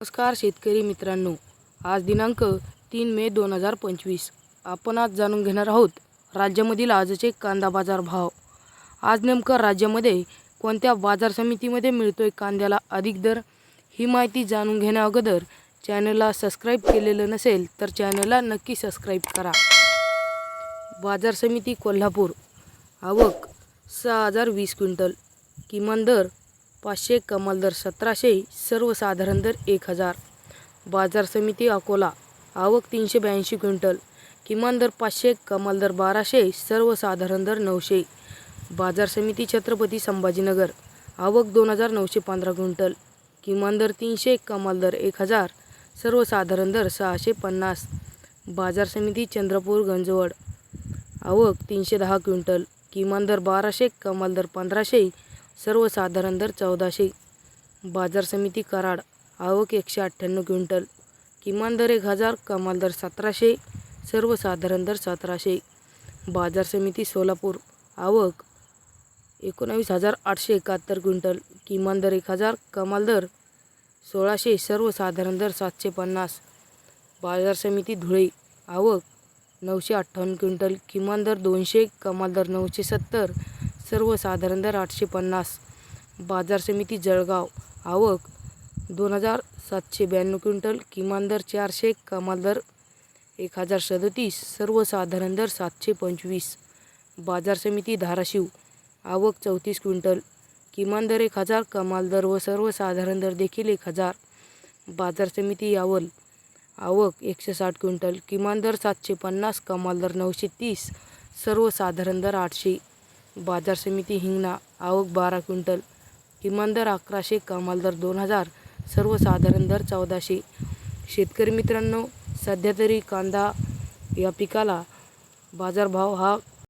नमस्कार शेतकरी मित्रांनो. आज दिनांक तीन मे दोन हजार पंचवीस. आपण आज जाणून घेणार आहोत राज्यामधील आजचे कांदा बाजार भाव. आज नेमकं राज्यामध्ये कोणत्या बाजार समितीमध्ये मिळतो आहे कांद्याला अधिक दर ही माहिती जाणून घेण्या अगोदर चॅनलला सबस्क्राईब केलेलं नसेल तर चॅनलला नक्की सबस्क्राईब करा. बाजार समिती कोल्हापूर. आवक सहा हजार वीस क्विंटल. किमान दर पाचशे कमाल दर सतराशे सर्वसाधारण दर एक हजार. बाजार समिती अकोला. आवक तीनशे ब्याऐंशी क्विंटल. किमान दर पाचशे कमाल दर बाराशे सर्वसाधारण दर नऊशे. बाजार समिती छत्रपती संभाजीनगर. आवक दोन हजार नऊशे पंधरा क्विंटल. किमान दर तीनशे कमाल दर एक हजार सर्वसाधारण दर सहाशे पन्नास. बाजार समिती चंद्रपूर गंजवड. आवक तीनशे दहा क्विंटल. किमान दर बाराशे कमाल दर पंधराशे सर्वसाधारण दर चौदाशे. बाजार समिती कराड आवक एकशे अठ्ठ्याण्णव क्विंटल. किमान दर एक हजार कमाल दर सतराशे सर्वसाधारण दर सतराशे. बाजार समिती सोलापूर आवक एकोणावीस हजार आठशे एकाहत्तर क्विंटल. किमान दर एक हजार कमाल दर सोळाशे सर्वसाधारण दर सातशे पन्नास. बाजार समिती धुळे आवक नऊशे अठ्ठावन्न क्विंटल. किमान दर दोनशे कमाल दर नऊशे सत्तर. सर्वसाधारण दर आठशे पन्नास. बाजार समिती जळगाव. आवक दोन हजार सातशे ब्याण्णव क्विंटल. किमान दर चारशे कमाल दर एक हजार सदतीस. सर्वसाधारण दर सातशे पंचवीस. बाजार समिती धाराशिव. आवक चौतीस क्विंटल. किमान दर एक हजार कमाल दर व सर्वसाधारण दर देखील एक हजार. बाजार समिती यावल. आवक एकशे साठ क्विंटल. किमान दर सातशे पन्नास कमाल दर नऊशे तीस. सर्वसाधारण दर आठशे. बाजार समिती हिंगणा आवक बारा क्विंटल किमान दर अकराशे कमाल दर दोन हजार सर्वसाधारण दर चौदाशे. शेतकरी मित्रांनो सध्या तरी कांदा या पिकाला बाजारभाव हा